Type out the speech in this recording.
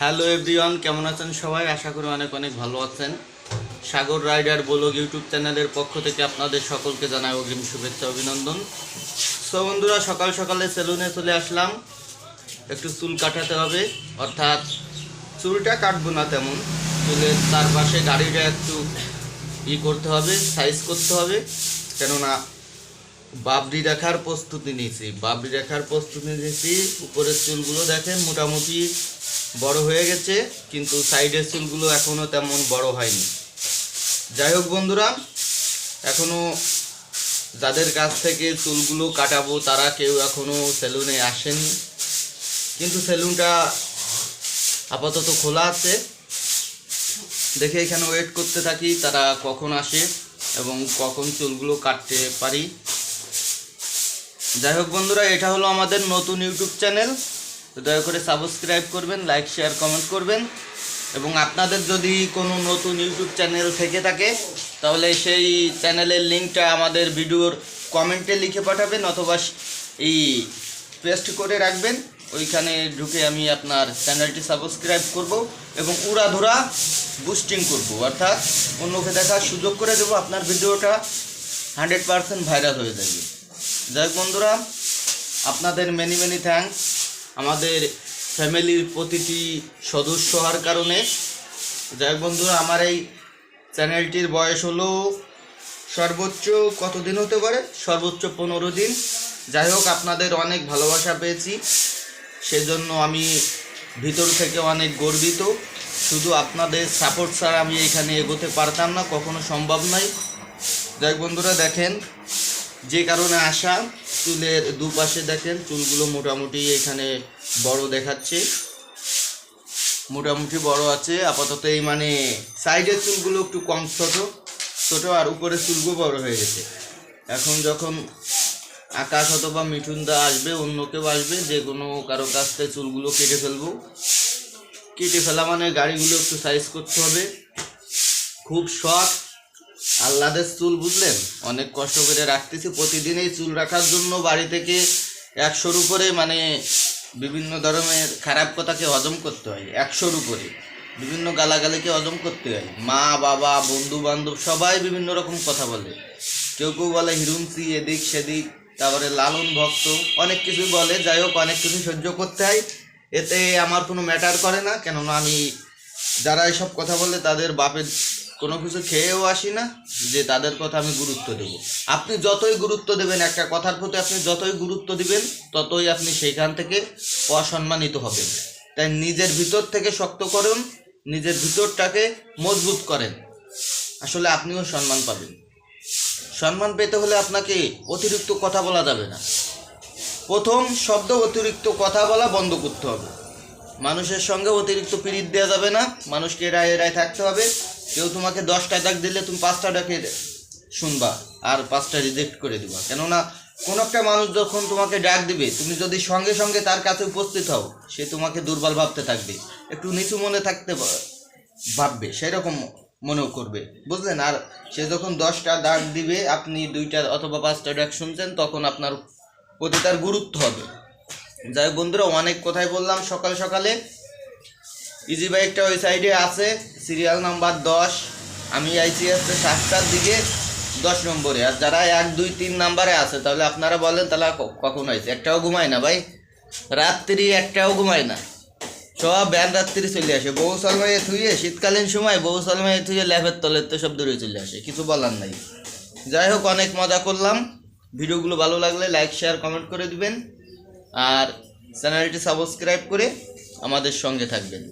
Hello everyone কেমন আছেন সবাই? আশা করি অনেক অনেক ভালো আছেন। সাগর রাইডার বলগ ইউটিউব চ্যানেলের পক্ষ থেকে আপনাদের সকলকে জানাই অগ্রিম শুভেচ্ছা অভিনন্দন। সো বন্ধুরা, সকাল সকালে সেলুনে চলে আসলাম। একটু চুল কাটাতে হবে, অর্থাৎ চুলটা কাটবো না তেমন। চুলের চারপাশে গাড়িটা একটু ই করতে হবে সাইজ করতে হবে। কেননা বাবরি রেখার প্রস্তুতি নিয়েছি, বাবরি রেখার প্রস্তুতি নিয়েছি। উপরের চুলগুলো দেখেন, মোটামুটি বড় হয়ে গেছে, কিন্তু সাইডের চুলগুলো এখনও তেমন বড় হয়নি। যাই হোক বন্ধুরা এখনও যাদের কাছ থেকে চুলগুলো কাটাবো, তারা কেউ এখনও সেলুনে আসেনি। কিন্তু সেলুনটা আপাতত খোলা আছে। দেখে এখানে ওয়েট করতে থাকি, তারা কখন আসে এবং কখন চুলগুলো কাটতে পারি। যাই হোক বন্ধুরা, এটা হলো আমাদের নতুন ইউটিউব চ্যানেল তো দয়া করে সাবস্ক্রাইব করবেন লাইক শেয়ার কমেন্ট করবেন। এবং আপনাদের যদি কোনো নতুন ইউটিউব চ্যানেল থেকে থাকে, তাহলে সেই চ্যানেলের লিঙ্কটা আমাদের ভিডিওর কমেন্টে লিখে পাঠাবেন অথবা এই পেস্ট করে রাখবেন। ওইখানে ঢুকে আমি আপনার চ্যানেলটি সাবস্ক্রাইব করব এবং উড়াধুরা বুস্টিং করব। অর্থাৎ অন্যকে দেখার সুযোগ করে দেবো, আপনার ভিডিওটা হান্ড্রেড পারসেন্ট ভাইরাল হয়ে যাবে। যাই বন্ধুরা, আপনাদের মেনি মেনি থ্যাঙ্কস আমাদের ফ্যামিলির প্রতিটি সদস্য হওয়ার কারণে, যাই বন্ধুরা, আমার এই চ্যানেলটির বয়স হলো সর্বোচ্চ কতদিন হতে পারে? সর্বোচ্চ পনেরো দিন। যাই হোক, আপনাদের অনেক ভালোবাসা পেয়েছি। সেজন্য আমি ভিতর থেকে অনেক গর্বিত। শুধু আপনাদের সাপোর্ট ছাড়া আমি এখানে এগোতে পারতাম না, কখনো সম্ভব নয় যাই বন্ধুরা, দেখেন যে কারণে আসা, চুলের দুপাশে দেখেন, চুলগুলো মোটামুটি এখানে বড় দেখাচ্ছে। মোটামুটি বড় আছে, আপাতত এই মানে সাইডের চুলগুলো একটু কম ছোট ছোট আর উপরের চুলগুলো বড় হয়ে গেছে। এখন যখন আকাশ অথবা মিঠুনদা আসবে, অন্য কেউ আসবে, যে কোনো কারও কাছ থেকে চুলগুলো কেটে ফেলব। কেটে ফেলা মানে গাড়িগুলো একটু সাইজ করতে হবে। খুব শখ আহ্লাদের চুল বুঝলেন? অনেক কষ্ট করে রাখতেছি, প্রতিদিন এই চুল রাখার জন্য বাড়ি থেকে একশোর উপরে মানে বিভিন্ন ধরনের খারাপ কথাকে হজম করতে হয়, একশোর উপরে। বিভিন্ন গালাগালিকে হজম করতে হয়। মা, বাবা বন্ধু বান্ধব সবাই বিভিন্ন রকম কথা বলে। কেউ কেউ বলে হিরুমসি এদিক সেদিক, তারপরে লালন ভক্ত, অনেক কিছু বলে। যাই হোক, অনেক কিছু সহ্য করতে হয়। এতে আমার কোনো ম্যাটার করে না, কেননা আমি যারা এসব কথা বলে তাদের বাপের কোনো কিছু খেয়েও আসি না, যে তাদের কথা আমি গুরুত্ব দেব। আপনি যতই গুরুত্ব দেবেন, একটা কথার প্রতি আপনি যতই গুরুত্ব দিবেন, ততই আপনি সেইখান থেকে অসম্মানিত হবেন। তাই নিজের ভিতর থেকে শক্ত করুন, নিজের ভিতরটাকে মজবুত করেন। আসলে আপনিও সম্মান পাবেন। সম্মান পেতে হলে আপনাকে অতিরিক্ত কথা বলা যাবে না। প্রথম শব্দ অতিরিক্ত কথা বলা বন্ধ করতে হবে। মানুষের সঙ্গে অতিরিক্ত পিরিত দেওয়া যাবে না, মানুষকে এড়ায় এড়ায় থাকতে হবে। কেউ তোমাকে দশটা ডাক দিলে তুমি পাঁচটা ডাকে শুনবা আর পাঁচটা রিজেক্ট করে দিবা। কেননা কোনো একটা মানুষ যখন তোমাকে ডাক দিবে, তুমি যদি সঙ্গে সঙ্গে তার কাছে উপস্থিত হও, সে তোমাকে দুর্বল ভাবতে থাকবে, একটু নিচু মনে থাকতে ভাববে, সেরকম মনেও করবে। বুঝলেন? আর সে যখন দশটা ডাক দিবে, আপনি দুইটা অথবা পাঁচটা ডাক শুনছেন, তখন আপনার প্রতি তার গুরুত্ব হবে। যাই বন্ধুরা, অনেক কথাই বললাম সকাল সকালে। ইজি বাইকটা ওই সাইডে আছে সিরিয়াল নাম্বার দশ। আমি আইসি আসছে সাতটার দিকে, দশ নম্বরে। আর যারা এক, দুই, তিন নাম্বারে আছে, তাহলে আপনারা বলেন, তাহলে কখন আইছে? একটাও ঘুমায় না ভাই। রাত্রি একটাও ঘুমায় না। সব ব্যান রাত্রি চলে আসে। বউ সলমাইয়ে থুয়ে শীতকালীন সময় বউ সলমাইয়ে থুয়ে ল্যাবের তলের তো সব দূরে চলে আসে, কিছু বলার নাই। যাই হোক, অনেক মজা করলাম। ভিডিওগুলো ভালো লাগলে লাইক শেয়ার কমেন্ট করে দিবেন। আর চ্যানেলটি সাবস্ক্রাইব করে আমাদের সঙ্গে থাকবেন।